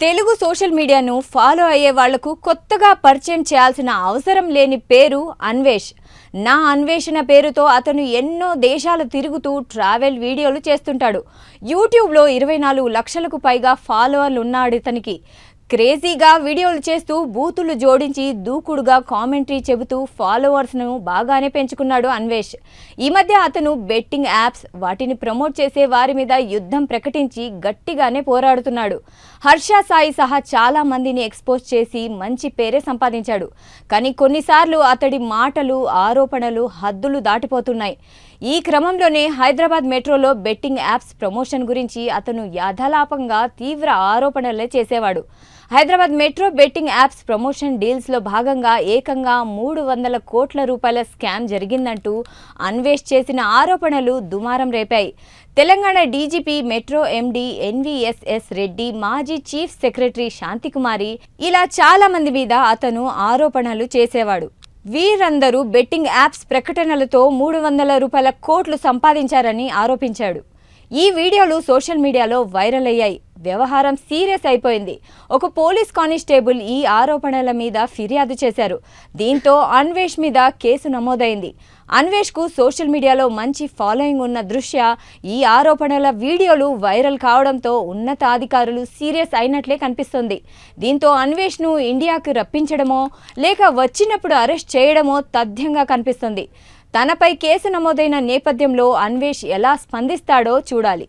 Telugu social మీడియాను follow అయ్యే వాళ్ళకు కొత్తగా పరిచయం చేయాల్సిన అవసరం లేని పేరు అన్వేష్. నా అన్వేషణ పేరుతో అతను ఎన్నో దేశాలు తిరుగుతూ ట్రావెల్ వీడియోలు చేస్తుంటాడు. యూట్యూబ్లో ఇరవై నాలుగు లక్షలకు పైగా ఫాలోవర్లు ఉన్నాడు ఇతనికి. క్రేజీగా వీడియోలు చేస్తూ బూతులు జోడించి దూకుడుగా కామెంటరీ చెబుతూ ఫాలోవర్స్ను బాగానే పెంచుకున్నాడు అన్వేష్. ఈ మధ్య అతను బెట్టింగ్ యాప్స్ వాటిని ప్రమోట్ చేసే వారి మీద యుద్ధం ప్రకటించి గట్టిగానే పోరాడుతున్నాడు. హర్ష సాయి సహా చాలా మందిని ఎక్స్పోజ్ చేసి మంచి పేరే సంపాదించాడు. కానీ కొన్నిసార్లు అతడి మాటలు ఆరోపణలు హద్దులు దాటిపోతున్నాయి. ఈ క్రమంలోనే హైదరాబాద్ మెట్రోలో బెట్టింగ్ యాప్స్ ప్రమోషన్ గురించి అతను యాథలాపంగా తీవ్ర ఆరోపణలే చేసేవాడు. Hyderabad metro betting apps promotion డీల్స్లో భాగంగా ఏకంగా మూడు వందల కోట్ల రూపాయల స్కామ్ జరిగిందంటూ అన్వేష్ చేసిన ఆరోపణలు దుమారం రేపాయి. Telangana DGP metro MD NVSS Reddy మాజీ చీఫ్ సెక్రటరీ శాంతికుమారి ఇలా చాలా మంది మీద అతను ఆరోపణలు చేసేవాడు. వీరందరూ బెట్టింగ్ యాప్స్ ప్రకటనలతో మూడు వందల రూపాయల కోట్లు సంపాదించారని ఆరోపించాడు. ఈ వీడియోలు సోషల్ మీడియాలో వైరల్ అయ్యాయి. వ్యవహారం సీరియస్ అయిపోయింది. ఒక పోలీస్ కానిస్టేబుల్ ఈ ఆరోపణల మీద ఫిర్యాదు చేశారు. దీంతో అన్వేష్ మీద కేసు నమోదైంది. అన్వేష్కు సోషల్ మీడియాలో మంచి ఫాలోయింగ్ ఉన్న దృష్ట్యా ఈ ఆరోపణల వీడియోలు వైరల్ కావడంతో ఉన్నతాధికారులు సీరియస్ అయినట్లే కనిపిస్తుంది. దీంతో అన్వేష్ను ఇండియాకు రప్పించడమో లేక వచ్చినప్పుడు అరెస్ట్ చేయడమో తథ్యంగా కనిపిస్తుంది. తనపై కేసు నమోదైన నేపథ్యంలో అన్వేష్ ఎలా స్పందిస్తాడో చూడాలి.